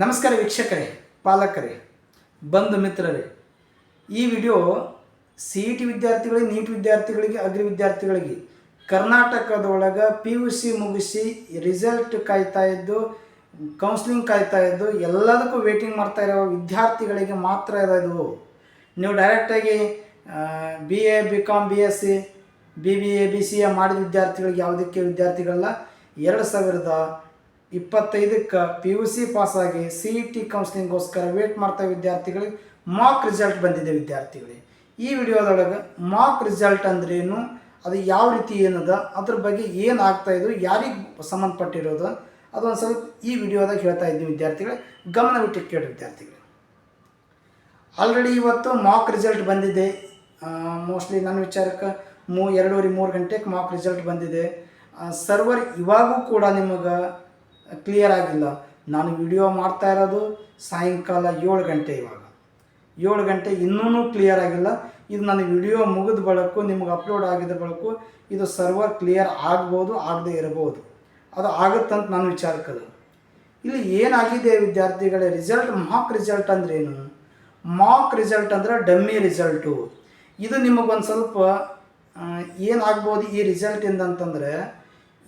ನಮಸ್ಕಾರ ವೀಕ್ಷಕರೇ, ಪಾಲಕರೇ, ಬಂಧು ಮಿತ್ರರೇ. ಈ ವಿಡಿಯೋ ಸಿ ಇ ಟಿ ವಿದ್ಯಾರ್ಥಿಗಳಿಗೆ, ನೀಟ್ ವಿದ್ಯಾರ್ಥಿಗಳಿಗೆ, ಅಗ್ರಿ ವಿದ್ಯಾರ್ಥಿಗಳಿಗೆ ಕರ್ನಾಟಕದೊಳಗೆ ಪಿ ಯು ಸಿ ಮುಗಿಸಿ ರಿಸಲ್ಟ್ ಕಾಯ್ತಾ ಇದ್ದು ಕೌನ್ಸಿಲಿಂಗ್ ಕಾಯ್ತಾ ಇದ್ದು, ಎಲ್ಲದಕ್ಕೂ ವೇಟಿಂಗ್ ಮಾಡ್ತಾ ಇರೋ ವಿದ್ಯಾರ್ಥಿಗಳಿಗೆ ಮಾತ್ರ ಇರೋದು ನೀವು ಡೈರೆಕ್ಟಾಗಿ B A B com B S C B B A B C A ಮಾಡಿದ ವಿದ್ಯಾರ್ಥಿಗಳಿಗೆ ಯಾವುದಕ್ಕೆ ವಿದ್ಯಾರ್ಥಿಗಳಲ್ಲ, ಎರಡು ಸಾವಿರದ ಇಪ್ಪತ್ತೈದಕ್ಕೆ ಪಿ ಯು ಸಿ ಪಾಸಾಗಿ ಸಿ ಇ ಟಿ ಕೌನ್ಸ್ಲಿಂಗ್ಗೋಸ್ಕರ ವೇಟ್ ಮಾಡ್ತಾ ವಿದ್ಯಾರ್ಥಿಗಳಿಗೆ ಮಾಕ್ ರಿಸಲ್ಟ್ ಬಂದಿದೆ ವಿದ್ಯಾರ್ಥಿಗಳಿಗೆ ಈ ವಿಡಿಯೋದೊಳಗೆ ಮಾಕ್ ರಿಸಲ್ಟ್ ಅಂದ್ರೇನು, ಅದು ಯಾವ ರೀತಿ ಏನದ, ಅದ್ರ ಬಗ್ಗೆ ಏನು ಆಗ್ತಾ ಇದು, ಯಾರಿಗೆ ಸಂಬಂಧಪಟ್ಟಿರೋದು, ಅದೊಂದು ಸ್ವಲ್ಪ ಈ ವಿಡಿಯೋದಾಗ ಹೇಳ್ತಾ ಇದ್ದೀವಿ ವಿದ್ಯಾರ್ಥಿಗಳೇ. ಗಮನವಿಟ್ಟು ಕೇಳಿ ವಿದ್ಯಾರ್ಥಿಗಳು. ಆಲ್ರೆಡಿ ಇವತ್ತು ಮಾಕ್ ರಿಸಲ್ಟ್ ಬಂದಿದೆ. ಮೋಸ್ಟ್ಲಿ ನನ್ನ ವಿಚಾರಕ್ಕೆ ಮೂ ಎರಡೂವರೆ ಮೂರು ಗಂಟೆಗೆ ಮಾಕ್ ರಿಸಲ್ಟ್ ಬಂದಿದೆ. ಸರ್ವರ್ ಇವಾಗೂ ಕೂಡ ನಿಮಗೆ ಕ್ಲಿಯರ್ ಆಗಿಲ್ಲ. ನಾನು ವಿಡಿಯೋ ಮಾಡ್ತಾ ಇರೋದು ಸಾಯಂಕಾಲ ಏಳು ಗಂಟೆ ಇವಾಗ. ಏಳು ಗಂಟೆ ಇನ್ನೂ ಕ್ಲಿಯರ್ ಆಗಿಲ್ಲ. ಇದು ನನ್ನ ವಿಡಿಯೋ ಮುಗಿದ ಬಳಕು, ನಿಮ್ಗೆ ಅಪ್ಲೋಡ್ ಆಗಿದ ಬಳಕು, ಇದು ಸರ್ವರ್ ಕ್ಲಿಯರ್ ಆಗ್ಬೋದು, ಆಗದೆ ಇರಬಹುದು ಅದು ಆಗುತ್ತಂತ ನಾನು ವಿಚಾರಕ್ಕದು ಇಲ್ಲಿ ಏನಾಗಿದೆ ವಿದ್ಯಾರ್ಥಿಗಳೇ ರಿಸಲ್ಟ್ ಮಾಕ್ ರಿಸಲ್ಟ್ ಅಂದ್ರೇನು ಮಾಕ್ ರಿಸಲ್ಟ್ ಅಂದ್ರೆ ಡಮ್ಮಿ ರಿಸಲ್ಟು ಇದು ನಿಮಗೊಂದು ಸ್ವಲ್ಪ ಏನಾಗ್ಬೋದು ಈ ರಿಸಲ್ಟಿಂದ ಅಂತಂದರೆ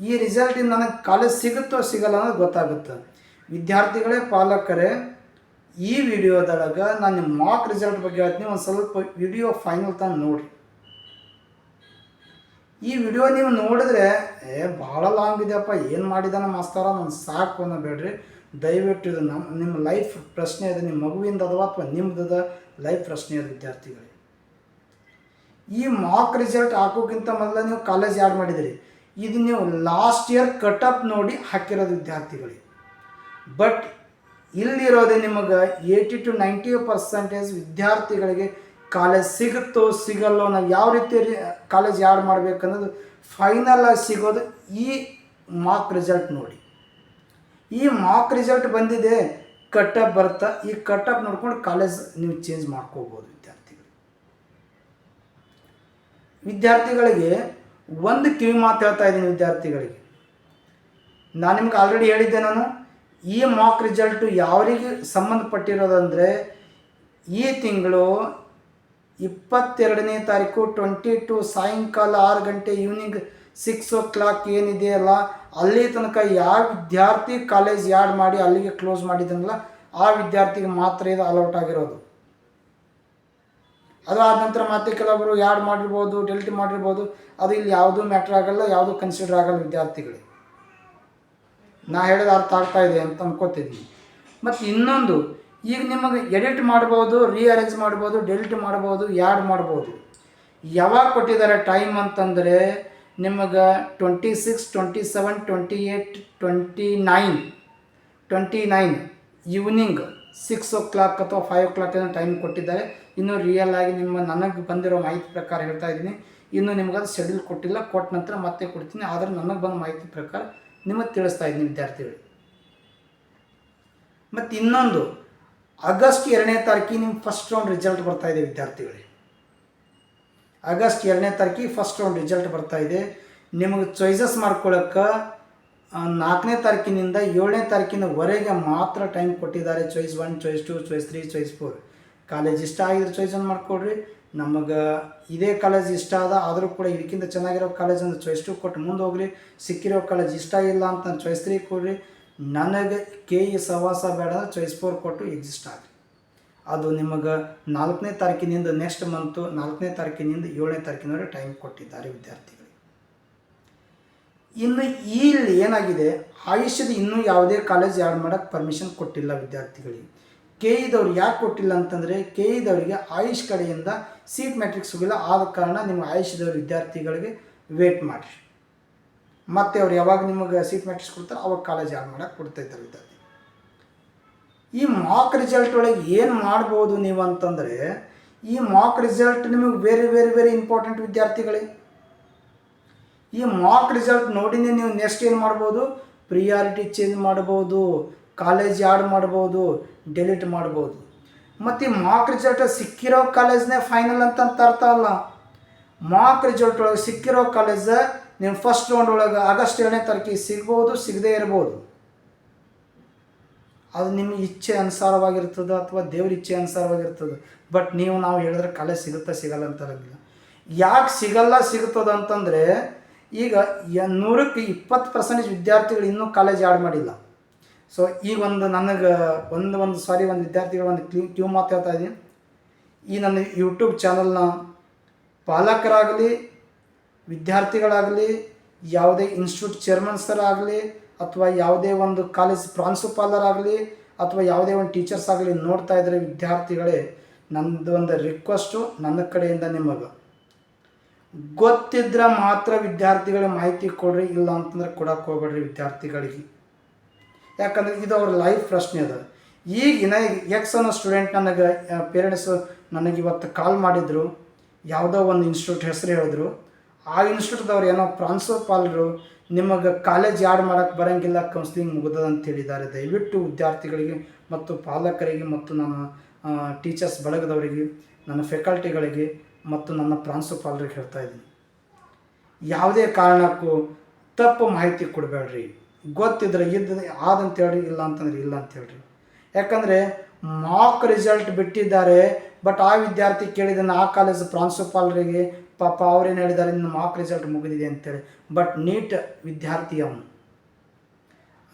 ಈ ರಿಸಲ್ಟಿಂದ ನನಗೆ ಕಾಲೇಜ್ ಸಿಗುತ್ತೋ ಸಿಗಲ್ಲ ಅನ್ನೋದು ಗೊತ್ತಾಗುತ್ತೆ. ವಿದ್ಯಾರ್ಥಿಗಳೇ, ಪಾಲಕರೇ, ಈ ವಿಡಿಯೋದೊಳಗೆ ನಾನು ನಿಮ್ಮ ಮಾಕ್ ರಿಸಲ್ಟ್ ಬಗ್ಗೆ ಹೇಳ್ತೀನಿ. ಒಂದು ಸ್ವಲ್ಪ ವಿಡಿಯೋ ಫೈನಲ್ ತಂದು ನೋಡಿ ಈ ವಿಡಿಯೋ ನೀವು ನೋಡಿದ್ರೆ, ಏ, ಭಾಳ ಲಾಂಗ್ ಇದೆಯಪ್ಪ, ಏನು ಮಾಡಿದಾನೆ ಮಾಸ್ತಾರ ನಾನು ಸಾಕು ಅನ್ನೋ ಬೇಡ್ರಿ ದಯವಿಟ್ಟು ಇದು ನಮ್ಮ ನಿಮ್ಮ ಲೈಫ್ ಪ್ರಶ್ನೆ ಇದೆ. ನಿಮ್ಮ ಮಗುವಿಂದ ಅದಾವ ಅಥವಾ ಅದ? ಲೈಫ್ ಪ್ರಶ್ನೆ ಇದೆ ವಿದ್ಯಾರ್ಥಿಗಳಿಗೆ ಈ ಮಾಕ್ ರಿಸಲ್ಟ್ ಹಾಕೋಕ್ಕಿಂತ ಮೊದಲು ನೀವು ಕಾಲೇಜ್ ಯಾರು ಮಾಡಿದಿರಿ? ಇದು ನೀವು ಲಾಸ್ಟ್ ಇಯರ್ ಕಟಪ್ ನೋಡಿ ಹಾಕಿರೋದು ವಿದ್ಯಾರ್ಥಿಗಳಿಗೆ ಬಟ್ ಇಲ್ಲಿರೋದೆ ನಿಮಗೆ ಏಯ್ಟಿ ಟು ನೈಂಟಿ ಪರ್ಸೆಂಟೇಜ್ ವಿದ್ಯಾರ್ಥಿಗಳಿಗೆ ಕಾಲೇಜ್ ಸಿಗುತ್ತೋ ಸಿಗಲ್ಲೋ ನಾವು ಯಾವ ರೀತಿ ಕಾಲೇಜ್ ಯಾರು ಮಾಡಬೇಕನ್ನೋದು ಫೈನಲ್ ಆಗಿ ಸಿಗೋದು ಈ ಮಾಕ್ ರಿಸಲ್ಟ್ ನೋಡಿ. ಈ ಮಾಕ್ ರಿಸಲ್ಟ್ ಬಂದಿದೆ ಕಟ್ಟಪ್ ಬರ್ತಾ ಈ ಕಟ್ಟಪ್ ನೋಡ್ಕೊಂಡು ಕಾಲೇಜ್ ನೀವು ಚೇಂಜ್ ಮಾಡ್ಕೋಬೋದು ವಿದ್ಯಾರ್ಥಿಗಳು. ವಿದ್ಯಾರ್ಥಿಗಳಿಗೆ ಒಂದು ಕಿವಿ ಮಾತು ಹೇಳ್ತಾ ಇದ್ದೀನಿ ವಿದ್ಯಾರ್ಥಿಗಳಿಗೆ. ನಾನು ನಿಮ್ಗೆ ಆಲ್ರೆಡಿ ಹೇಳಿದ್ದೆ ನಾನು, ಈ ಮಾಕ್ ರಿಸಲ್ಟು ಯಾವರಿಗೆ ಸಂಬಂಧಪಟ್ಟಿರೋದಂದರೆ, ಈ ತಿಂಗಳು ಇಪ್ಪತ್ತೆರಡನೇ ತಾರೀಕು ಟ್ವೆಂಟಿ ಟು ಸಾಯಂಕಾಲ ಆರು ಗಂಟೆ ಈವ್ನಿಂಗ್ ಸಿಕ್ಸ್ ಓ ಕ್ಲಾಕ್ ಏನಿದೆಯಲ್ಲ ಅಲ್ಲಿ ತನಕ ಯಾವ ವಿದ್ಯಾರ್ಥಿ ಕಾಲೇಜ್ ಯಾಡ್ ಮಾಡಿ ಅಲ್ಲಿಗೆ ಕ್ಲೋಸ್ ಮಾಡಿದಂಗಲ್ಲ ಆ ವಿದ್ಯಾರ್ಥಿಗೆ ಮಾತ್ರ ಇದು ಅಲೌಟ್ ಆಗಿರೋದು. ಅದು ನಂತರ ಮತ್ತೆ ಕೆಲವೊಬ್ಬರು ಯಾಡ್ ಮಾಡಿರ್ಬೋದು ಡೆಲ್ಟ್ ಮಾಡಿರ್ಬೋದು, ಅದು ಇಲ್ಲಿ ಯಾವುದೂ ಮ್ಯಾಟ್ರ್ ಆಗಲ್ಲ, ಯಾವುದೂ ಕನ್ಸಿಡರ್ ಆಗಲ್ಲ ವಿದ್ಯಾರ್ಥಿಗಳಿಗೆ ನಾ ಹೇಳೋದು ಅರ್ಥ ಆಗ್ತಾ ಇದೆ ಅಂತ ಅನ್ಕೋತಿದ್ದೀನಿ ಮತ್ತು ಇನ್ನೊಂದು, ಈಗ ನಿಮಗೆ ಎಡಿಟ್ ಮಾಡ್ಬೋದು ರೀಅರೇಂಜ್ ಮಾಡ್ಬೋದು ಡೆಲ್ಟ್ ಮಾಡ್ಬೋದು, ಯಾಡ್ ಮಾಡ್ಬೋದು. ಯಾವಾಗ ಕೊಟ್ಟಿದ್ದಾರೆ ಟೈಮ್ ಅಂತಂದರೆ, ನಿಮಗೆ twenty six twenty seven twenty eight twenty nine twenty nine evening six o'clock ಅಥವಾ ಫೈವ್ ಓ ಕ್ಲಾಕ್ ಏನೋ ಟೈಮ್ ಕೊಟ್ಟಿದ್ದಾರೆ. ಇನ್ನೂ ರಿಯಲ್ ಆಗಿ ನಿಮ್ಮ ನನಗೆ ಬಂದಿರೋ ಮಾಹಿತಿ ಪ್ರಕಾರ ಹೇಳ್ತಾ ಇದ್ದೀನಿ. ಇನ್ನೂ ನಿಮ್ಗೆ ಅದು ಶೆಡ್ಯೂಲ್ ಕೊಟ್ಟಿಲ್ಲ, ಕೊಟ್ಟ ನಂತರ ಮತ್ತೆ ಕೊಡ್ತೀನಿ. ಆದರೆ ನನಗೆ ಬಂದ ಮಾಹಿತಿ ಪ್ರಕಾರ ನಿಮಗೆ ತಿಳಿಸ್ತಾ ಇದ್ದೀನಿ ವಿದ್ಯಾರ್ಥಿಗಳು. ಮತ್ತು ಇನ್ನೊಂದು, ಆಗಸ್ಟ್ ಎರಡನೇ ತಾರೀಕಿಗೆ ನಿಮ್ಮ ಫಸ್ಟ್ ರೌಂಡ್ ರಿಸಲ್ಟ್ ಬರ್ತಾ ಇದೆ ವಿದ್ಯಾರ್ಥಿಗಳೇ. ಆಗಸ್ಟ್ ಎರಡನೇ ತಾರೀಕಿಗೆ ಫಸ್ಟ್ ರೌಂಡ್ ರಿಸಲ್ಟ್ ಬರ್ತಾ ಇದೆ. ನಿಮಗೆ ಚಾಯ್ಸಸ್ ಮಾಡ್ಕೊಳ್ಳೋಕೆ ನಾಲ್ಕನೇ ತಾರೀಕಿನಿಂದ ಏಳನೇ ತಾರೀಕಿನವರೆಗೆ ಮಾತ್ರ ಟೈಮ್ ಕೊಟ್ಟಿದ್ದಾರೆ. Choice one choice two choice three choice four college ಇಷ್ಟ ಆಗಿದ್ರೆ ಚಾಯ್ಸನ್ನು ಮಾಡಿಕೊಡ್ರಿ. ನಮಗೆ ಇದೇ ಕಾಲೇಜ್ ಇಷ್ಟ ಆದ ಆದರೂ ಕೂಡ ಇದಕ್ಕಿಂತ ಚೆನ್ನಾಗಿರೋ ಕಾಲೇಜ್ ಅಂದ್ರೆ ಚಾಯ್ಸ್ ಟು ಕೊಟ್ಟು ಮುಂದೆ ಹೋಗ್ರಿ. ಸಿಕ್ಕಿರೋ ಕಾಲೇಜ್ ಇಷ್ಟ ಇಲ್ಲ ಅಂತ ಚಾಯ್ಸ್ ತ್ರೀ ಕೊಡ್ರಿ. ನನಗೆ ಕೆ ಇ ಸವಾಸ ಬೇಡ ಚಾಯ್ಸ್ ಫೋರ್ ಕೊಟ್ಟು ಎಕ್ಸಿಸ್ಟ್ ಆಗಲಿ ಅದು ನಿಮಗೆ ನಾಲ್ಕನೇ ತಾರೀಕಿನಿಂದ ನೆಕ್ಸ್ಟ್ ಮಂತು ನಾಲ್ಕನೇ ತಾರೀಕಿನಿಂದ ಏಳನೇ ತಾರೀಕಿನವರೆಗೆ ಟೈಮ್ ಕೊಟ್ಟಿದ್ದಾರೆ ವಿದ್ಯಾರ್ಥಿಗಳಿಗೆ ಇನ್ನು ಇಲ್ಲಿ ಏನಾಗಿದೆ? ಆಯುಷ್ಯದ ಇನ್ನೂ ಯಾವುದೇ ಕಾಲೇಜ್ ಯಾಡ್ ಮಾಡೋಕ್ಕೆ ಪರ್ಮಿಷನ್ ಕೊಟ್ಟಿಲ್ಲ ವಿದ್ಯಾರ್ಥಿಗಳಿಗೆ. ಕೆ ಇದವ್ರು ಯಾಕೆ ಕೊಟ್ಟಿಲ್ಲ ಅಂತಂದರೆ ಕೆ ಇದವರಿಗೆ ಆಯುಷ್ ಕಡೆಯಿಂದ ಸೀಟ್ ಮ್ಯಾಟ್ರಿಕ್ಸ್ ಹೋಗಿಲ್ಲ ಆದ ಕಾರಣ ನಿಮ್ಮ ಆಯುಷ್ದವ್ರ ವಿದ್ಯಾರ್ಥಿಗಳಿಗೆ ವೇಟ್ ಮಾಡಿರಿ. ಮತ್ತೆ ಅವ್ರು ಯಾವಾಗ ನಿಮಗೆ ಸೀಟ್ ಮ್ಯಾಟ್ರಿಕ್ಸ್ ಕೊಡ್ತಾರೋ ಅವಾಗ ಕಾಲೇಜ್ ಯಾರು ಮಾಡೋಕ್ಕೆ ಕೊಡ್ತಾ ಇದ್ದಾರೆ ವಿದ್ಯಾರ್ಥಿ. ಈ ಮಾಕ್ ರಿಸಲ್ಟ್ ಒಳಗೆ ಏನು ಮಾಡ್ಬೋದು ನೀವು ಅಂತಂದರೆ ಈ ಮಾಕ್ ರಿಸಲ್ಟ್ ನಿಮಗೆ ಬೇರೆ ಬೇರೆ ಬೇರೆ ಇಂಪಾರ್ಟೆಂಟ್ ವಿದ್ಯಾರ್ಥಿಗಳೇ. ಈ ಮಾಕ್ ರಿಸಲ್ಟ್ ನೋಡಿನೇ ನೀವು ನೆಕ್ಸ್ಟ್ ಏನು ಮಾಡ್ಬೋದು? ಪ್ರಿಯಾರಿಟಿ ಚೇಂಜ್ ಮಾಡ್ಬೋದು. ಕಾಲೇಜ್ ಯಾಡ್ ಮಾಡ್ಬೋದು ಡೆಲಿಟ್ ಮಾಡ್ಬೋದು. ಮತ್ತು ಈ ಮಾಕ್ ರಿಸಲ್ಟ್ ಸಿಕ್ಕಿರೋ ಕಾಲೇಜ್ನೇ ಫೈನಲ್ ಅಂತಂತ ಅಂತ ಅರ್ಥ ಅಲ್ಲ. ಮಾಕ್ ರಿಸಲ್ಟ್ ಒಳಗೆ ಸಿಕ್ಕಿರೋ ಕಾಲೇಜ್ ನೀವು ಫಸ್ಟ್ ರೌಂಡ್ ಒಳಗೆ ಆಗಸ್ಟ್ ಏಳನೇ ತಾರೀಕಿಗೆ ಸಿಗ್ಬೋದು, ಸಿಗದೇ ಇರ್ಬೋದು. ಅದು ನಿಮ್ಮ ಇಚ್ಛೆ ಅನುಸಾರವಾಗಿರ್ತದೆ ಅಥವಾ ದೇವ್ರ ಇಚ್ಛೆ ಅನುಸಾರವಾಗಿರ್ತದೆ. ಬಟ್ ನೀವು ನಾವು ಹೇಳಿದ್ರೆ ಕಾಲೇಜ್ ಸಿಗುತ್ತಾ ಸಿಗಲ್ಲ ಅಂತ ಇರೋದಿಲ್ಲ ಯಾಕೆ ಸಿಗಲ್ಲ ಸಿಗುತ್ತದೆ ಅಂತಂದರೆ, ಈಗ ನೂರಕ್ಕೆ ಇಪ್ಪತ್ತು ಪರ್ಸೆಂಟೇಜ್ ವಿದ್ಯಾರ್ಥಿಗಳು ಇನ್ನೂ ಕಾಲೇಜ್ ಆ್ಯಡ್ ಮಾಡಿಲ್ಲ. ಸೊ ಈಗ ಒಂದು ನನಗೆ ಒಂದು ಒಂದು ಸಾರಿ ಒಂದು ವಿದ್ಯಾರ್ಥಿಗಳು ಒಂದು ಕ್ಲೀ ಕ್ಯೂ ಮಾತು ಹೇಳ್ತಾ ಇದ್ದೀನಿ. ಈ ನನ್ನ ಯೂಟ್ಯೂಬ್ ಚಾನಲ್ನ ಪಾಲಕರಾಗಲಿ, ವಿದ್ಯಾರ್ಥಿಗಳಾಗಲಿ, ಯಾವುದೇ ಇನ್ಸ್ಟಿಟ್ಯೂಟ್ ಚೇರ್ಮನ್ ಸರ್ ಆಗಲಿ, ಅಥವಾ ಯಾವುದೇ ಒಂದು ಕಾಲೇಜ್ ಪ್ರಾಂಶುಪಾಲರ್ ಆಗಲಿ, ಅಥವಾ ಯಾವುದೇ ಒಂದು ಟೀಚರ್ಸ್ ಆಗಲಿ ನೋಡ್ತಾ ಇದ್ದರೆ ವಿದ್ಯಾರ್ಥಿಗಳೇ ನನ್ನದು ಒಂದು ರಿಕ್ವೆಸ್ಟು ನನ್ನ ಕಡೆಯಿಂದ ನಿಮಗೆ. ಗೊತ್ತಿದ್ರೆ ಮಾತ್ರ ವಿದ್ಯಾರ್ಥಿಗಳಿಗೆ ಮಾಹಿತಿ ಕೊಡ್ರಿ, ಇಲ್ಲ ಅಂತಂದ್ರೆ ಕೊಡಕ್ಕೆ ಹೋಗ್ಬೇಡ್ರಿ ವಿದ್ಯಾರ್ಥಿಗಳಿಗೆ. ಯಾಕಂದ್ರೆ ಇದು ಅವ್ರ ಲೈಫ್ ಪ್ರಶ್ನೆ ಅದ. ಈಗಿನ ಎಕ್ಸ್ ಅನ್ನೋ ಸ್ಟೂಡೆಂಟ್ ನನಗೆ ಪೇರೆಂಟ್ಸ್ ನನಗೆ ಇವತ್ತು ಕಾಲ್ ಮಾಡಿದರು. ಯಾವುದೋ ಒಂದು ಇನ್ಸ್ಟಿಟ್ಯೂಟ್ ಹೆಸರು ಹೇಳಿದ್ರು. ಆ ಇನ್ಸ್ಟಿಟ್ಯೂಟ್ದವ್ರು ಏನೋ ಪ್ರಾಂಶುಪಾಲರು, ನಿಮಗೆ ಕಾಲೇಜ್ ಯಾಡ್ ಮಾಡೋಕ್ಕೆ ಬರೋಂಗಿಲ್ಲ ಕೌನ್ಸಿಲಿಂಗ್ ಮುಗಿದದ ಅಂತ ಹೇಳಿದ್ದಾರೆ. ದಯವಿಟ್ಟು ವಿದ್ಯಾರ್ಥಿಗಳಿಗೆ ಮತ್ತು ಪಾಲಕರಿಗೆ ಮತ್ತು ನನ್ನ ಟೀಚರ್ಸ್ ಬಳಗದವರಿಗೆ, ನನ್ನ ಫೆಕಲ್ಟಿಗಳಿಗೆ ಮತ್ತು ನನ್ನ ಪ್ರಾಂಶುಪಾಲರಿಗೆ ಹೇಳ್ತಾ ಇದ್ದೀನಿ. ಯಾವುದೇ ಕಾರಣಕ್ಕೂ ತಪ್ಪು ಮಾಹಿತಿ ಕೊಡಬೇಡ್ರಿ. ಗೊತ್ತಿದ್ರೆ ಇದ್ದ ಆದಂತ ಹೇಳ್ರಿ ಇಲ್ಲ ಅಂತಂದ್ರೆ ಇಲ್ಲ ಅಂತ ಹೇಳ್ರಿ ಯಾಕಂದರೆ ಮಾಕ್ ರಿಸಲ್ಟ್ ಬಿಟ್ಟಿದ್ದಾರೆ ಬಟ್ ಆ ವಿದ್ಯಾರ್ಥಿ ಕೇಳಿದ್ದಾನೆ ಆ ಕಾಲೇಜ್ ಪ್ರಾಂಶುಪಾಲರಿಗೆ ಪಾಪ ಅವ್ರೇನು ಹೇಳಿದ್ದಾರೆ ನಿನ್ನ ಮಾಕ್ ರಿಸಲ್ಟ್ ಮುಗಿದಿದೆ ಅಂತೇಳಿ. ಬಟ್ ನೀಟ್ ವಿದ್ಯಾರ್ಥಿ ಅವನು.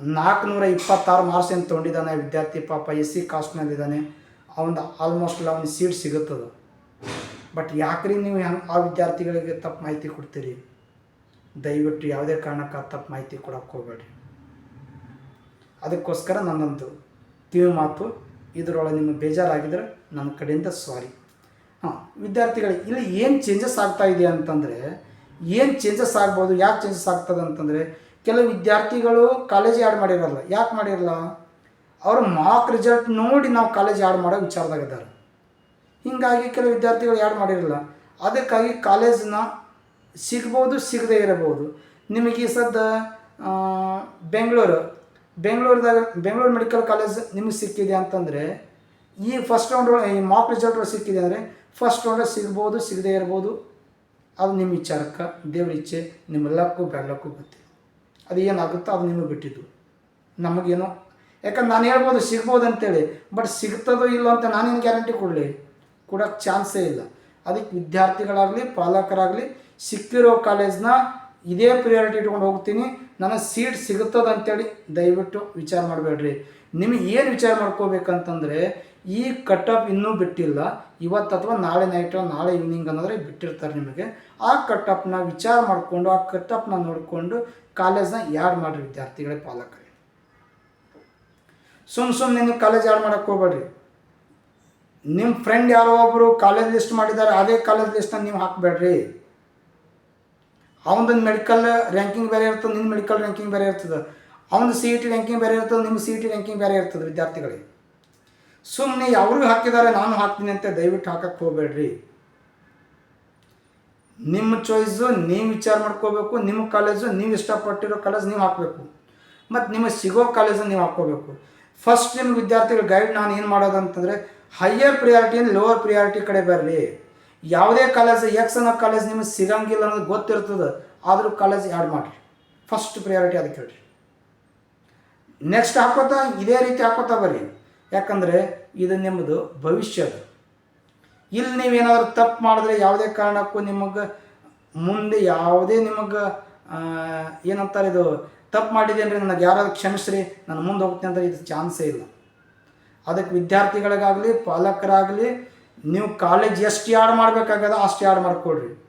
ನಾಲ್ಕುನೂರ ಇಪ್ಪತ್ತಾರು ಮಾರ್ಕ್ಸ್ ಏನು ತೊಗೊಂಡಿದ್ದಾನೆ ವಿದ್ಯಾರ್ಥಿ, ಪಾಪ ಎಸ್ ಸಿ ಕಾಸ್ಟ್ನಲ್ಲಿದ್ದಾನೆ ಅವನು ಆಲ್ಮೋಸ್ಟ್ ಅವ್ನಿಗೆ ಸೀಟ್ ಸಿಗುತ್ತದೆ. ಬಟ್ ಯಾಕ್ರಿ ನೀವು ಆ ವಿದ್ಯಾರ್ಥಿಗಳಿಗೆ ತಪ್ಪು ಮಾಹಿತಿ ಕೊಡ್ತೀರಿ? ದಯವಿಟ್ಟು ಯಾವುದೇ ಕಾರಣಕ್ಕೆ ತಪ್ಪು ಮಾಹಿತಿ ಕೊಡೋಕ್ಕೆ ಹೋಗಬೇಡ್ರಿ. ಅದಕ್ಕೋಸ್ಕರ ನನ್ನದು ಕಿವಿ ಮಾತು ಇದರೊಳಗೆ ನಿಮಗೆ ಬೇಜಾರಾಗಿದ್ರೆ ನನ್ನ ಕಡೆಯಿಂದ ಸಾರಿ ಹಾಂ ವಿದ್ಯಾರ್ಥಿಗಳಿಗೆ ಇಲ್ಲಿ ಏನು ಚೇಂಜಸ್ ಆಗ್ತಾ ಇದೆ ಅಂತಂದರೆ, ಏನು ಚೇಂಜಸ್ ಆಗ್ಬೋದು, ಯಾಕೆ ಚೇಂಜಸ್ ಆಗ್ತದೆ ಅಂತಂದರೆ, ಕೆಲವು ವಿದ್ಯಾರ್ಥಿಗಳು ಕಾಲೇಜ್ ಆ್ಯಡ್ ಮಾಡಿರಲ್ಲ, ಯಾಕೆ ಮಾಡಿರಲ್ಲ? ಅವರು ಮಾರ್ಕ್ ರಿಸಲ್ಟ್ ನೋಡಿ ನಾವು ಕಾಲೇಜ್ ಆ್ಯಡ್ ಮಾಡೋ ವಿಚಾರದಾಗಿದ್ದಾರೆ ಹೀಗಾಗಿ ಕೆಲವು ವಿದ್ಯಾರ್ಥಿಗಳು ಆ್ಯಡ್ ಮಾಡಿರಲ್ಲ, ಅದಕ್ಕಾಗಿ ಕಾಲೇಜನ್ನ ಸಿಗ್ಬೋದು, ಸಿಗದೇ ಇರಬಹುದು. ನಿಮಗೆ ಸದ್ದ ಬೆಂಗಳೂರು ಬೆಂಗಳೂರದಾಗ, ಬೆಂಗಳೂರು ಮೆಡಿಕಲ್ ಕಾಲೇಜ್ ನಿಮಗೆ ಸಿಕ್ಕಿದೆ ಅಂತಂದರೆ, ಈ ಫಸ್ಟ್ ರೌಂಡ್ ಈ ಮಾಕ್ ರಿಸಲ್ಟ್ ಸಿಕ್ಕಿದೆ ಅಂದರೆ ಫಸ್ಟ್ ರೌಂಡ್ ಸಿಗ್ಬೋದು, ಸಿಗದೇ ಇರ್ಬೋದು. ಅದು ನಿಮ್ಮ ವಿಚಾರಕ್ಕೆ, ದೇವ್ರ ಇಚ್ಛೆ ನಿಮ್ಮೆಲ್ಲಕ್ಕೂ ಬೆಳ್ಳಕ್ಕೂ ಗೊತ್ತಿಲ್ಲ ಅದು ಏನಾಗುತ್ತೋ ಅದು ನಿಮಗೆ ಬಿಟ್ಟಿದ್ದು. ನಮಗೇನೋ, ಯಾಕಂದ್ರೆ ನಾನು ಹೇಳ್ಬೋದು ಸಿಗ್ಬೋದು ಅಂತೇಳಿ, ಬಟ್ ಸಿಗ್ತದೋ ಇಲ್ಲೋ ಅಂತ ನಾನೇನು ಗ್ಯಾರಂಟಿ ಕೊಡಲಿ? ಕೊಡೋಕ್ಕೆ ಚಾನ್ಸೇ ಇಲ್ಲ. ಅದಕ್ಕೆ ವಿದ್ಯಾರ್ಥಿಗಳಾಗಲಿ, ಪಾಲಕರಾಗಲಿ, ಸಿಕ್ಕಿರೋ ಕಾಲೇಜ್ನ ಇದೇ ಪ್ರಿಯಾರಿಟಿ ಇಟ್ಕೊಂಡು ಹೋಗ್ತೀನಿ. ನನಗೆ ಸೀಟ್ ಸಿಗುತ್ತದೆ ಅಂತೇಳಿ ದಯವಿಟ್ಟು ವಿಚಾರ ಮಾಡಬೇಡ್ರಿ. ನಿಮಗೆ ಏನು ವಿಚಾರ ಮಾಡ್ಕೋಬೇಕಂತಂದರೆ, ಈ ಕಟಪ್ ಇನ್ನೂ ಬಿಟ್ಟಿಲ್ಲ. ಇವತ್ತು ಅಥವಾ ನಾಳೆ ನೈಟು ನಾಳೆ ಈವ್ನಿಂಗ್ ಅನ್ನೋದ್ರೆ ಬಿಟ್ಟಿರ್ತಾರೆ ನಿಮಗೆ. ಆ ಕಟಪ್ನ ವಿಚಾರ ಮಾಡಿಕೊಂಡು, ಆ ಕಟಪ್ನ ನೋಡಿಕೊಂಡು ಕಾಲೇಜ್ನ ಯಾರು ಮಾಡಿರಿ ವಿದ್ಯಾರ್ಥಿಗಳೇ, ಪಾಲಕರೇ? ಸುಮ್ಮ ಸುಮ್ಮನೆ ನೀವು ಕಾಲೇಜ್ ಯಾರು ಮಾಡೋಕ್ಕೆ ಹೋಗ್ಬೇಡ್ರಿ. ನಿಮ್ಮ ಫ್ರೆಂಡ್ ಯಾರೋ ಒಬ್ಬರು ಕಾಲೇಜ್ ಲಿಸ್ಟ್ ಮಾಡಿದ್ದಾರೆ, ಅದೇ ಕಾಲೇಜ್ ಲಿಸ್ಟನ್ನು ನೀವು ಹಾಕಬೇಡ್ರಿ. ಅವನದೊಂದು ಮೆಡಿಕಲ್ ರ್ಯಾಂಕಿಂಗ್ ಬೇರೆ ಇರ್ತದೆ ನಿನ್ನ ಮೆಡಿಕಲ್ ರ್ಯಾಂಕಿಂಗ್ ಬೇರೆ ಇರ್ತದೆ. ಅವನ ಸಿ ಇ ಟಿ ರ್ಯಾಂಕಿಂಗ್ ಬೇರೆ ಇರ್ತದೆ ನಿಮ್ಮ ಸಿ ಇ ಟಿ ರ್ಯಾಂಕಿಂಗ್ ಬೇರೆ ಇರ್ತದೆ, ವಿದ್ಯಾರ್ಥಿಗಳಿಗೆ. ಸುಮ್ಮನೆ ಅವ್ರಿಗೆ ಹಾಕಿದ್ದಾರೆ, ನಾನು ಹಾಕ್ತೀನಿ ಅಂತ, ದಯವಿಟ್ಟು ಹಾಕಕ್ಕೆ ಹೋಗಬೇಡ್ರಿ. ನಿಮ್ಮ ಚಾಯ್ಸು ನೀವು ವಿಚಾರ ಮಾಡ್ಕೋಬೇಕು ನಿಮ್ಮ ಕಾಲೇಜು ನೀವು ಇಷ್ಟಪಟ್ಟಿರೋ ಕಾಲೇಜ್ ನೀವು ಹಾಕಬೇಕು. ಮತ್ತು ನಿಮಗೆ ಸಿಗೋ ಕಾಲೇಜನ್ನು ನೀವು ಹಾಕ್ಕೋಬೇಕು. ಫಸ್ಟ್ ನಿಮ್ಮ ವಿದ್ಯಾರ್ಥಿಗಳು ಗೈಡ್ ನಾನು ಏನು ಮಾಡೋದು ಅಂತಂದರೆ ಹೈಯರ್ ಪ್ರಿಯಾರಿಟಿಯಿಂದ ಲೋವರ್ ಪ್ರಿಯಾರಿಟಿ ಕಡೆ ಬರಲಿ. ಯಾವುದೇ ಕಾಲೇಜ್ ಎಕ್ಸ್ ಅನ್ನೋ ಕಾಲೇಜ್ ನಿಮಗೆ ಸಿಗಂಗಿಲ್ಲ ಅನ್ನೋದು ಗೊತ್ತಿರ್ತದೆ, ಆದರೂ ಕಾಲೇಜ್ ಆ್ಯಡ್ ಮಾಡಿರಿ. ಫಸ್ಟ್ ಪ್ರಿಯಾರಿಟಿ ಅದಕ್ಕೆ ಹೇಳ್ರಿ. ನೆಕ್ಸ್ಟ್ ಹಾಕೋತಾ, ಇದೇ ರೀತಿ ಹಾಕೋತಾ ಬರ್ರಿ. ಯಾಕಂದರೆ ಇದು ನಿಮ್ಮದು ಅದು. ಇಲ್ಲಿ ನೀವೇನಾದರೂ ತಪ್ಪು ಮಾಡಿದ್ರೆ ಯಾವುದೇ ಕಾರಣಕ್ಕೂ ನಿಮಗೆ ಮುಂದೆ ಯಾವುದೇ ನಿಮಗೆ ಏನಂತಾರೆ ಇದು, ತಪ್ಪು ಮಾಡಿದ್ದೇನೆ ನನಗೆ ಯಾರಾದ್ರು ಕ್ಷಮಿಸ್ರಿ, ನಾನು ಮುಂದೆ ಹೋಗ್ತೀನಿ ಅಂದರೆ ಇದು ಚಾನ್ಸೇ ಇಲ್ಲ. ಅದಕ್ಕೆ ವಿದ್ಯಾರ್ಥಿಗಳಿಗಾಗಲಿ, ಪಾಲಕರಾಗಲಿ ನೀವು ಕಾಲೇಜ್ ಎಷ್ಟು ಯಾಡ್ ಮಾಡಬೇಕಾಗದ ಅಷ್ಟು ಯಾಡ್ ಮಾಡ್ಕೊಡ್ರಿ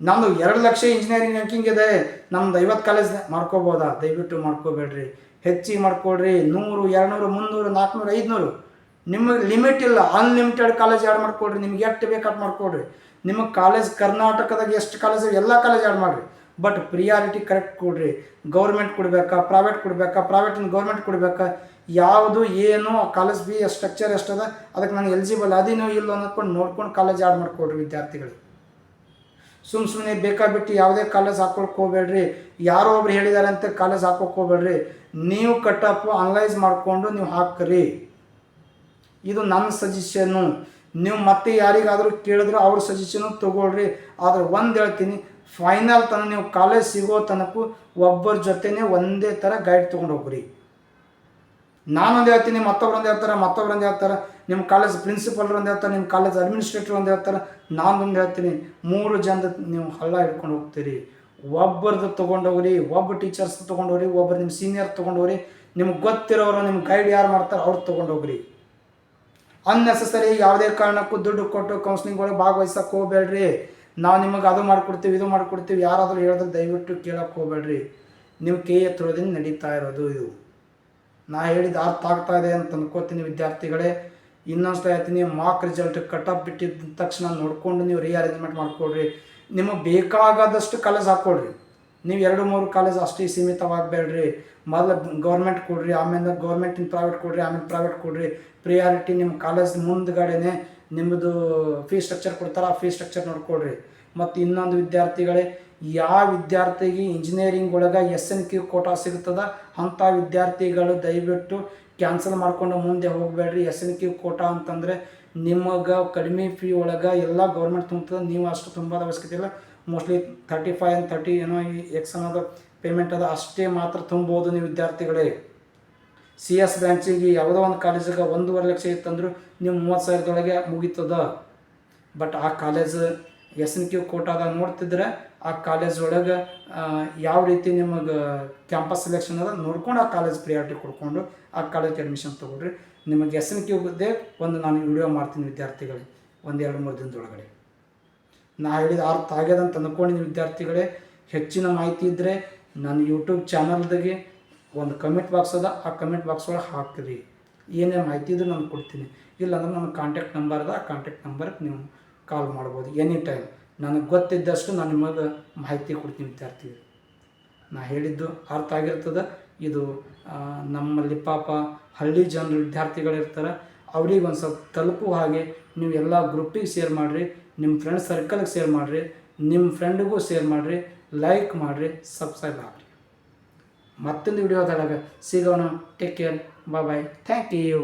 ನಮ್ಮದು ಎರಡು ಲಕ್ಷ ಇಂಜಿನಿಯರಿಂಗ್ ರ್ಯಾಂಕಿಂಗ್ ಇದೆ. ನಮ್ದು ಐವತ್ತು ಕಾಲೇಜ್ ಮಾಡ್ಕೋಬೋದಾ? ದಯವಿಟ್ಟು ಮಾಡ್ಕೋಬೇಡ್ರಿ. ಹೆಚ್ಚಿಗೆ ಮಾಡ್ಕೊಡ್ರಿ ನೂರು, ಎರಡುನೂರು, ಮುನ್ನೂರು, ನಾಲ್ಕುನೂರು, ಐದುನೂರು. ನಿಮಗೆ ಲಿಮಿಟ್ ಇಲ್ಲ. ಅನ್ಲಿಮಿಟೆಡ್ ಕಾಲೇಜ್ ಆ್ಯಡ್ ಮಾಡ್ಕೊಡ್ರಿ ನಿಮ್ಗೆ ಎಷ್ಟು ಬೇಕು ಮಾಡ್ಕೊಡ್ರಿ ನಿಮಗೆ ಕಾಲೇಜ್ ಕರ್ನಾಟಕದಾಗ ಎಷ್ಟು ಕಾಲೇಜ್ ಎಲ್ಲ ಕಾಲೇಜ್ ಆ್ಯಡ್ ಮಾಡಿರಿ. ಬಟ್ ಪ್ರಿಯಾರಿಟಿ ಕರೆಕ್ಟ್ ಕೊಡ್ರಿ. ಗೌರ್ಮೆಂಟ್ ಕೊಡಬೇಕಾ ಪ್ರೈವೇಟ್ ಕೊಡಬೇಕಾ ಪ್ರೈವೇಟಿನ ಗೌರ್ಮೆಂಟ್ ಕೊಡಬೇಕಾ? ಯಾವುದು, ಏನು ಕಾಲೇಜ್ ಬಿ ಸ್ಟ್ರಕ್ಚರ್ ಎಷ್ಟದ ಅದಕ್ಕೆ ನಾನು ಎಲಿಜಿಬಲ್ ಅದೇನೋ ಇಲ್ಲ ಅನ್ಕೊಂಡು ನೋಡ್ಕೊಂಡು ಕಾಲೇಜ್ ಆ್ಯಡ್ ಮಾಡ್ಕೊಡ್ರಿ ವಿದ್ಯಾರ್ಥಿಗಳು. ಸುಮ್ಮ ಸುಮ್ಮನೆ ಬೇಕಾಬಿಟ್ಟು ಯಾವುದೇ ಕಾಲೇಜ್ ಹಾಕೊಳಕ್ಕೆ ಹೋಗ್ಬೇಡ್ರಿ. ಯಾರೋ ಒಬ್ರು ಹೇಳಿದ್ದಾರೆ ಅಂತ ಕಾಲೇಜ್ ಹಾಕೋಕೆ ಹೋಗ್ಬೇಡ್ರಿ. ನೀವು ಕಟ್ಟಪ್ ಅನಲೈಸ್ ಮಾಡಿಕೊಂಡು ನೀವು ಹಾಕ್ರಿ. ಇದು ನನ್ನ ಸಜೆಷನ್ನು ನೀವು ಮತ್ತೆ ಯಾರಿಗಾದರೂ ಕೇಳಿದ್ರು ಅವ್ರ ಸಜೆಷನ್ನು ತೊಗೊಳ್ರಿ. ಆದರೆ ಒಂದು ಹೇಳ್ತೀನಿ ಫೈನಲ್ ತನಕ ನೀವು ಕಾಲೇಜ್ ಸಿಗೋ ತನಕ ಒಬ್ಬರ ಜೊತೆನೇ ಒಂದೇ ಥರ ಗೈಡ್ ತೊಗೊಂಡು ಹೋಗ್ರಿ. ನಾನೊಂದು ಹೇಳ್ತೀನಿ ಮತ್ತೊಬ್ರೊಂದು ಹೇಳ್ತಾರೆ ಮತ್ತೊಬ್ರೊಂದು ಹೇಳ್ತಾರೆ ನಿಮ್ಮ ಕಾಲೇಜ್ ಪ್ರಿನ್ಸಿಪಲ್ರು ಒಂದು ಹೇಳ್ತಾರೆ ನಿಮ್ಮ ಕಾಲೇಜ್ ಅಡ್ಮಿನಿಸ್ಟ್ರೇಟರ್ ಒಂದು ಹೇಳ್ತಾರೆ, ನಾನೊಂದು ಹೇಳ್ತೀನಿ, ಮೂರು ಜನದ ನೀವು ಹಳ್ಳ ಹಿಡ್ಕೊಂಡು ಹೋಗ್ತೀರಿ. ಒಬ್ಬರದ್ದು ತೊಗೊಂಡೋಗ್ರಿ ಒಬ್ಬ ಟೀಚರ್ಸ್ ತೊಗೊಂಡೋಗ್ರಿ ಒಬ್ಬರು ನಿಮ್ಮ ಸೀನಿಯರ್ ತೊಗೊಂಡೋಗ್ರಿ ನಿಮ್ಗೆ ಗೊತ್ತಿರೋರು ನಿಮ್ಮ ಗೈಡ್ ಯಾರು ಮಾಡ್ತಾರೆ ಅವ್ರು ತೊಗೊಂಡೋಗ್ರಿ ಅನ್ನೆಸಸರಿ ಯಾವುದೇ ಕಾರಣಕ್ಕೂ ದುಡ್ಡು ಕೊಟ್ಟು ಕೌನ್ಸಿಲಿಂಗ್ ಒಳಗೆ ಭಾಗವಹಿಸಕ್ಕೆ ಹೋಗ್ಬೇಡ್ರಿ. ನಾವು ನಿಮಗೆ ಅದು ಮಾಡಿಕೊಡ್ತೀವಿ, ಇದು ಮಾಡಿಕೊಡ್ತೀವಿ, ಯಾರಾದರೂ ಹೇಳಿದ್ರೆ ದಯವಿಟ್ಟು ಕೇಳಕ್ಕೆ ಹೋಗ್ಬೇಡ್ರಿ. ನೀವು ಕೈ ಎತ್ತರೋದಿಂದ ನಡೀತಾ ಇರೋದು ಇದು. ನಾ ಹೇಳಿದ ಅರ್ಥ ಆಗ್ತಾ ಇದೆ ಅಂತ ಅನ್ಕೋತೀನಿ ವಿದ್ಯಾರ್ಥಿಗಳೇ. ಇನ್ನೊಂದು ಹೇಳ್ತೀನಿ ಮಾರ್ಕ್ ರಿಸಲ್ಟ್ ಕಟ್ ಆಫ್ ಬಿಟ್ಟಿದ್ದ ತಕ್ಷಣ ನೋಡ್ಕೊಂಡು ನೀವು ರೀಅರೇಂಜ್ಮೆಂಟ್ ಮಾಡಿಕೊಡ್ರಿ. ನಿಮಗೆ ಬೇಕಾಗದಷ್ಟು ಕಾಲೇಜ್ ಹಾಕ್ಕೊಡ್ರಿ ನೀವು ಎರಡು, ಮೂರು ಕಾಲೇಜ್ ಅಷ್ಟೇ ಸೀಮಿತವಾಗಬೇಡ್ರಿ. ಮೊದಲು ಗೌರ್ಮೆಂಟ್ ಕೊಡ್ರಿ, ಆಮೇಲೆ ಗೌರ್ಮೆಂಟಿನ ಪ್ರೈವೇಟ್ ಕೊಡ್ರಿ, ಆಮೇಲೆ ಪ್ರೈವೇಟ್ ಕೊಡ್ರಿ. ಪ್ರಿಯಾರಿಟಿ ನಿಮ್ಮ ಕಾಲೇಜ್ ಮುಂದ್ಗಡೆನೆ ನಿಮ್ಮದು ಫೀ ಸ್ಟ್ರಕ್ಚರ್ ಕೊಡ್ತಾರೆ, ಆ ಫೀ ಸ್ಟ್ರಕ್ಚರ್ ನೋಡ್ಕೊಳ್ರಿ. ಮತ್ತು ಇನ್ನೊಂದು ವಿದ್ಯಾರ್ಥಿಗಳೇ ಯಾವ ವಿದ್ಯಾರ್ಥಿಗೆ ಇಂಜಿನಿಯರಿಂಗ್ ಒಳಗೆ ಎಸ್ ಎನ್ ಕ್ಯೂ ಕೋಟಾ ಸಿಗ್ತದ, ಅಂಥ ವಿದ್ಯಾರ್ಥಿಗಳು ದಯವಿಟ್ಟು ಕ್ಯಾನ್ಸಲ್ ಮಾಡ್ಕೊಂಡು ಮುಂದೆ ಹೋಗಬೇಡ್ರಿ. ಎಸ್ ಎನ್ ಕ್ಯೂ ಕೋಟಾ ಅಂತಂದರೆ ನಿಮಗೆ ಕಡಿಮೆ ಫೀ ಒಳಗೆ ಎಲ್ಲ ಗೌರ್ಮೆಂಟ್ ತುಂಬ್ತದೆ, ನೀವು ಅಷ್ಟು ತುಂಬ ಅವಶ್ಯಕತೆ ಇಲ್ಲ. Mostly thirty five and thirty ಏನೋ ಎಕ್ಸ್ ಅನ್ನೋದು ಪೇಮೆಂಟ್ ಅದ, ಅಷ್ಟೇ ಮಾತ್ರ ತುಂಬೋದು ನೀವು ವಿದ್ಯಾರ್ಥಿಗಳೇ. ಸಿ ಎಸ್ ಬ್ರಾಂಚಿಗೆ ಯಾವುದೋ ಒಂದು ಕಾಲೇಜಿಗೆ ಒಂದೂವರೆ ಲಕ್ಷ ಇತ್ತಂದ್ರು ನೀವು ಮೂವತ್ತು ಸಾವಿರದೊಳಗೆ ಮುಗೀತದ. ಬಟ್ ಆ ಕಾಲೇಜ್ ಎಸ್ ಎನ್ ಕ್ಯೂ ಕೋಟಾದಾಗ ನೋಡ್ತಿದ್ರೆ ಆ ಕಾಲೇಜ್ ಒಳಗೆ ಯಾವ ರೀತಿ ನಿಮಗೆ ಕ್ಯಾಂಪಸ್ ಸೆಲೆಕ್ಷನ್ ಅದ ನೋಡ್ಕೊಂಡು ಆ ಕಾಲೇಜ್ ಪ್ರಿಯಾರಿಟಿ ಕೊಡ್ಕೊಂಡು ಆ ಕಾಲೇಜ್ಗೆ ಅಡ್ಮಿಷನ್ ತೊಗೊಳ್ರಿ. ನಿಮಗೆ ಎಸ್ ಎನ್ ಕ್ಯೂದೇ ಒಂದು ನಾನು ವಿಡಿಯೋ ಮಾಡ್ತೀನಿ ವಿದ್ಯಾರ್ಥಿಗಳಿಗೆ, ಒಂದು ಎರಡು ಮೂರು ದಿನದೊಳಗಡೆ. ನಾ ಹೇಳಿದ ಅರ್ಥ ಆಗ್ಯದ ಅಂತ ಅಂದ್ಕೊಂಡಿದ್ದೀನಿ ವಿದ್ಯಾರ್ಥಿಗಳೇ. ಹೆಚ್ಚಿನ ಮಾಹಿತಿ ಇದ್ದರೆ ನನ್ನ ಯೂಟ್ಯೂಬ್ ಚಾನಲ್ದಾಗೆ ಒಂದು ಕಮೆಂಟ್ ಬಾಕ್ಸ್ ಅದ, ಆ ಕಮೆಂಟ್ ಬಾಕ್ಸ್ ಒಳಗೆ ಹಾಕಿರಿ. ಏನೇ ಮಾಹಿತಿ ಇದ್ರೂ ನಾನು ಕೊಡ್ತೀನಿ. ಇಲ್ಲಾಂದ್ರೆ ನನ್ನ ಕಾಂಟ್ಯಾಕ್ಟ್ ನಂಬರ್ ಅದ, ಆ ಕಾಂಟ್ಯಾಕ್ಟ್ ನಂಬರ್ಗೆ ನೀವು ಕಾಲ್ ಮಾಡ್ಬೋದು ಎನಿ ಟೈಮ್ ನನಗೆ ಗೊತ್ತಿದ್ದಷ್ಟು ನಾನು ನಿಮಗೆ ಮಾಹಿತಿ ಕೊಡ್ತೀನಿ ವಿದ್ಯಾರ್ಥಿ ನಾ ಹೇಳಿದ್ದು ಅರ್ಥ ಆಗಿರ್ತದೆ. ಇದು ನಮ್ಮಲ್ಲಿ ಪಾಪ ಹಳ್ಳಿ ಜನರು ವಿದ್ಯಾರ್ಥಿಗಳಿರ್ತಾರೆ, ಅವ್ರಿಗೆ ಒಂದು ಸ್ವಲ್ಪ ತಲುಪುವ ಹಾಗೆ ನೀವು ಎಲ್ಲ ಗ್ರೂಪಿಗೆ ಶೇರ್ ಮಾಡಿರಿ ನಿಮ್ಮ ಫ್ರೆಂಡ್ ಸರ್ಕಲ್ಗೆ ಶೇರ್ ಮಾಡಿರಿ ನಿಮ್ಮ ಫ್ರೆಂಡಿಗೂ ಶೇರ್ ಮಾಡಿರಿ ಲೈಕ್ ಮಾಡಿರಿ ಸಬ್ಸ್ಕ್ರೈಬ್ ಆಗಿರಿ. ಮತ್ತೊಂದು ವಿಡಿಯೋದೊಳಗೆ ಸಿಗೋಣ take care bye bye thank you